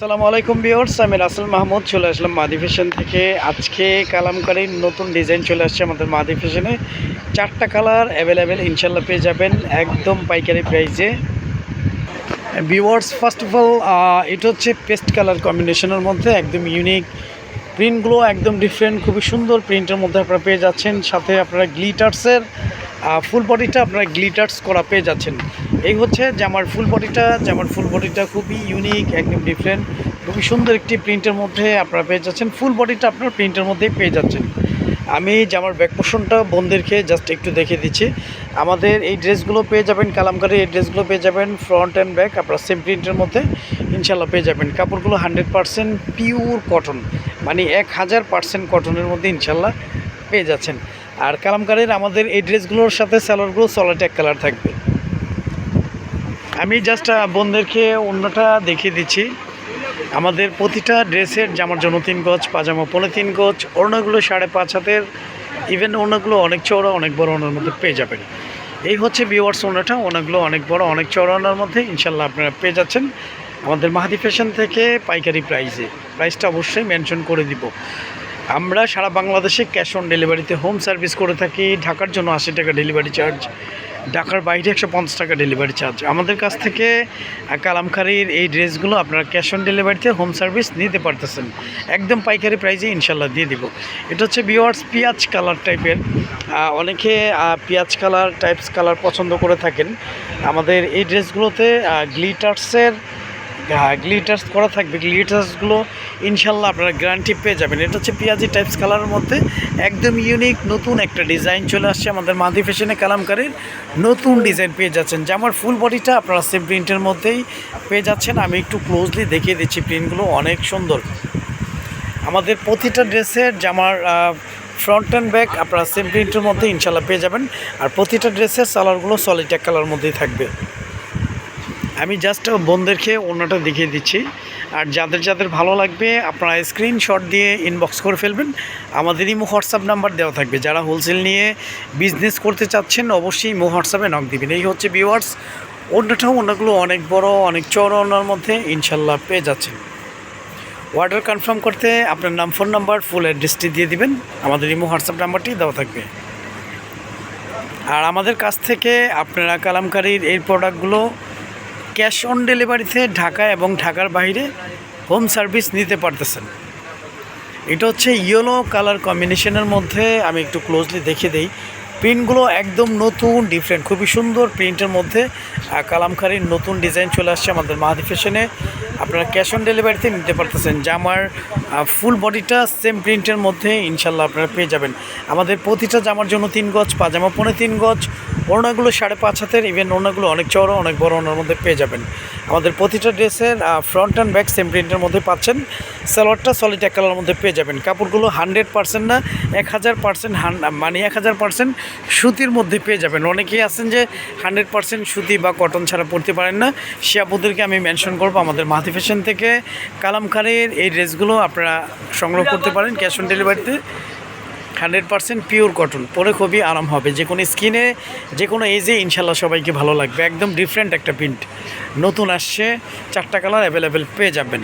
আসসালামু আলাইকুম বিয়র্স আমি রাসেল মাহমুদ, চলে আসলাম মাদি ফ্যাশন থেকে। আজকে কালামকারীর নতুন ডিজাইন চলে আসছে আমাদের মাদি ফ্যাশনে। চারটা কালার অ্যাভেলেবেল ইনশাল্লাহ পেয়ে যাবেন একদম পাইকারি প্রাইসে। বিওয়ার্স ফার্স্ট অফ অল এটা হচ্ছে পেস্ট কালার কম্বিনেশনের মধ্যে একদম ইউনিক প্রিন্টগুলো একদম ডিফারেন্ট খুবই সুন্দর প্রিন্টের মধ্যে আপনারা পেয়ে যাচ্ছেন। সাথে আপনারা গ্লিটার্সের ফুল বডিটা আপনারা গ্লিটার্স করা পেয়ে যাচ্ছেন। এই হচ্ছে জামার ফুল বডিটা জামার ফুল বডিটা খুবই ইউনিক একদম ডিফারেন্ট খুবই সুন্দর একটি প্রিন্টের মধ্যে আপনারা পেয়ে যাচ্ছেন। ফুল বডিটা আপনার প্রিন্টের মধ্যেই পেয়ে যাচ্ছেন। আমি জামার ব্যাক পোর্শনটা বোনদেরকে জাস্ট একটু দেখে দিচ্ছি। আমাদের এই ড্রেসগুলো পেয়ে যাবেন, কালামকারি এই ড্রেসগুলো পেয়ে যাবেন ফ্রন্ট অ্যান্ড ব্যাক আপনারা সেম প্রিন্টের মধ্যে ইনশাল্লাহ পেয়ে যাবেন। কাপড়গুলো হান্ড্রেড পারসেন্ট পিওর কটন মানে এক হাজার পার্সেন্ট কটনের মধ্যে ইনশাল্লাহ পেয়ে যাচ্ছেন। আর কালামকারের আমাদের এই ড্রেসগুলোর সাথে স্যালোয়ারগুলো সলিড এক কালার থাকবে। আমি জাস্ট বোনদেরকে অন্যটা দেখিয়ে দিচ্ছি। আমাদের প্রতিটা ড্রেসের জামার জন্য তিন গজ, পাজামা পনেরো তিন গজ, ওড়নাগুলো সাড়ে পাঁচ হাতের ইভেন অন্যগুলো অনেক চওড়া, অনেক বড় ওনার মধ্যে পেয়ে যাবেন। এই হচ্ছে বিওয়ার্স ওনাটা ওনাগুলো অনেক বড়, অনেক চওড়া ওনার মধ্যে ইনশাল্লাহ আপনারা পেয়ে যাচ্ছেন। আমাদের মাহাদি ফ্যাশন থেকে পাইকারি প্রাইসে প্রাইসটা অবশ্যই মেনশন করে দিব। আমরা সারা বাংলাদেশে ক্যাশ অন ডেলিভারিতে হোম সার্ভিস করে থাকি, ঢাকার জন্য আশি টাকা ডেলিভারি চার্জ ঢাকার বাইরে একশো পঞ্চাশ টাকা ডেলিভারি চার্জ আমাদের কাছ থেকে আহ, কালামকারীর এই ড্রেসগুলো আপনারা ক্যাশ অন ডেলিভারিতে হোম সার্ভিস নিতে পারতেছেন। একদম পাইকারি প্রাইসে ইনশাল্লাহ দিয়ে দিব। এটা হচ্ছে বিওয়ার্স পিঁয়াজ কালার টাইপের অনেকে পেঁয়াজ কালার টাইপস কালার পছন্দ করে থাকেন। আমাদের এই ড্রেসগুলোতে গ্লিটার্সের গ্লিটার্স করা থাকবে। গ্লিটার্সগুলো ইনশাল্লাহ আপনারা গ্যারান্টি পেয়ে যাবেন। এটা হচ্ছে পেঁয়াজি টাইপস কালারের মধ্যে একদম ইউনিক নতুন একটা ডিজাইন চলে আসছে আমাদের মাদি ফ্যাশনে কালামকারীর নতুন ডিজাইন পেয়ে যাচ্ছেন। জামার ফুল বডিটা আপনারা সেম প্রিন্টের মধ্যেই পেয়ে যাচ্ছেন। আমি একটু ক্লোজলি দেখিয়ে দিচ্ছি প্রিন্টগুলো অনেক সুন্দর। আমাদের প্রতিটা ড্রেসের জামার ফ্রন্ট অ্যান্ড ব্যাক আপনারা সেম প্রিন্টের মধ্যে ইনশাল্লাহ পেয়ে যাবেন। আর প্রতিটা ড্রেসের সালারগুলো সলিড এক কালার মধ্যেই থাকবে। আমি জাস্ট বোনদেরকে অন্যটা দেখিয়ে দিচ্ছি। আর যাদের যাদের ভালো লাগবে, আপনারা স্ক্রিনশট দিয়ে ইনবক্স করে ফেলবেন। আমাদের ইমো হোয়াটসঅ্যাপ নাম্বার দেওয়া থাকবে। যারা হোলসেল নিয়ে বিজনেস করতে চাচ্ছেন, অবশ্যই ইমো হোয়াটসঅ্যাপে নক দিবেন। এই হচ্ছে ভিউয়ার্স অন্যটাও অন্যগুলো অনেক বড়, অনেক ওনার মধ্যে ইনশাল্লাহ পেয়ে যাচ্ছেন। অর্ডার কনফার্ম করতে আপনার নাম ফোন নাম্বার ফুল অ্যাড্রেসটি দিয়ে দিবেন। আমাদের ইমো হোয়াটসঅ্যাপ নাম্বারটি দেওয়া থাকবে। আর আমাদের কাছ থেকে আপনারা কালামকারীর এই প্রোডাক্টগুলো ক্যাশ অন ডেলিভারিতে ঢাকা এবং ঢাকার বাইরে হোম সার্ভিস নিতে পারতেছেন। এটা হচ্ছে ইয়েলো কালার কম্বিনেশনের মধ্যে আমি একটু ক্লোজলি দেখে দিই। প্রিন্টগুলো একদম নতুন ডিফারেন্ট খুবই সুন্দর প্রিন্টের মধ্যে কালামখারির নতুন ডিজাইন চলে আসছে আমাদের মাহাদি ফ্যাশনে আপনারা ক্যাশ অন ডেলিভারিতে নিতে পারতেছেন। জামার ফুল বডিটা সেম প্রিন্টের মধ্যে ইনশাল্লাহ আপনারা পেয়ে যাবেন। আমাদের প্রতিটা জামার জন্য তিন গজ, পাজামা পনেরো তিন গজ, ওড়নাগুলো সাড়ে পাঁচ হাতের ইভেন ওড়নাগুলো অনেক চড়ো অনেক বড় ওনার মধ্যে পেয়ে যাবেন। আমাদের প্রতিটা ড্রেসের ফ্রন্ট অ্যান্ড ব্যাক সেম প্রিন্টের মধ্যে পাচ্ছেন। সালোয়ারটা সলিড এক কালারের মধ্যে পেয়ে যাবেন। কাপড়গুলো হান্ড্রেড পার্সেন্ট না, এক হাজার পার্সেন্ট মানে এক হাজার পার্সেন্ট সুতির মধ্যে পেয়ে যাবেন। অনেকেই আছেন যে হান্ড্রেড পার্সেন্ট সুতি বা কটন ছাড়া পরতে পারেন না। সে আপুদেরকে আমি মেনশন করব, আমাদের মাহাতি ফ্যাশন থেকে কালামখানের এই ড্রেসগুলো আপনারা সংগ্রহ করতে পারেন ক্যাশ অন ডেলিভারিতে হান্ড্রেড পার্সেন্ট পিওর কটন পরে খুবই আরাম হবে। যে কোনো স্কিনে যে কোনো এজে ইনশাল্লাহ সবাইকে ভালো লাগবে। একদম ডিফারেন্ট একটা প্রিন্ট নতুন আসছে, চারটা কালার অ্যাভেলেবেল পেয়ে যাবেন।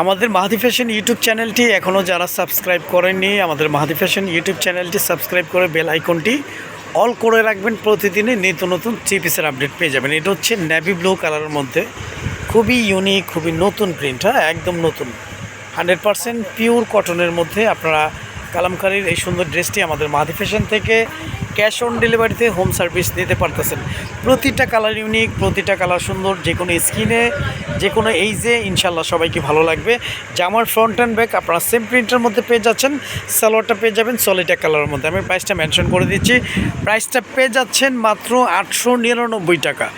আমাদের মাহাদি ফ্যাশন ইউটিউব চ্যানেলটি এখনও যারা সাবস্ক্রাইব করেননি, আমাদের মাহাদি ফ্যাশন ইউটিউব চ্যানেলটি সাবস্ক্রাইব করে বেল আইকনটি অল করে রাখবেন প্রতিদিনে নিত্য নতুন থ্রি পিসের আপডেট পেয়ে যাবেন। এটা হচ্ছে ন্যাভি ব্লু কালারের মধ্যে। খুবই ইউনিক খুবই নতুন প্রিন্ট হ্যাঁ একদম নতুন। হান্ড্রেড পারসেন্ট পিওর কটনের মধ্যে আপনারা কালামকারীর এই সুন্দর ড্রেসটি আমাদের মাহাদি ফ্যাশন থেকে ক্যাশ অন ডেলিভারিতে হোম সার্ভিস দিতে পারতেছেন। প্রতিটা কালার ইউনিক, প্রতিটা কালার সুন্দর, যে কোনো স্কিনে, যে কোনো এইজে ইনশাল্লাহ সবাইকে ভালো লাগবে। জামার ফ্রন্ট অ্যান্ড ব্যাক আপনারা সেম প্রিন্টের মধ্যে পেয়ে যাচ্ছেন, সালোয়ারটা পেয়ে যাবেন সলিটা কালারের মধ্যে। আমি প্রাইসটা মেনশন করে দিচ্ছি। প্রাইসটা পেয়ে যাচ্ছেন মাত্র আটশো নিরানব্বই টাকা।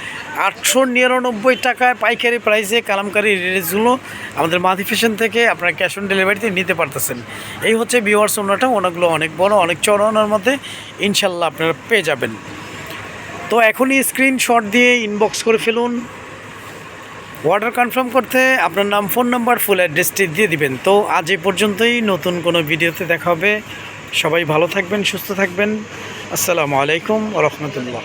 আটশো নিরানব্বই টাকায় পাইকারি প্রাইসে কালামকারি ড্রেসগুলো আমাদের মাদি ফ্যাশন থেকে আপনারা ক্যাশ অন ডেলিভারিতে নিতে পারতেছেন। এই হচ্ছে বিওয়ার্স ওনাটা ওনাগুলো অনেক বড়, অনেক চড় ওনার মধ্যে। ইনশাল্লাহ আপনারা পেয়ে যাবেন। তো এখনই স্ক্রিনশট দিয়ে ইনবক্স করে ফেলুন। অর্ডার কনফার্ম করতে আপনার নাম ফোন নাম্বার ফুল অ্যাড্রেসটি দিয়ে দিবেন। তো আজ এই পর্যন্তই, নতুন কোনো ভিডিওতে দেখা হবে। সবাই ভালো থাকবেন, সুস্থ থাকবেন। আসসালামু আলাইকুম রহমতুল্লাহ।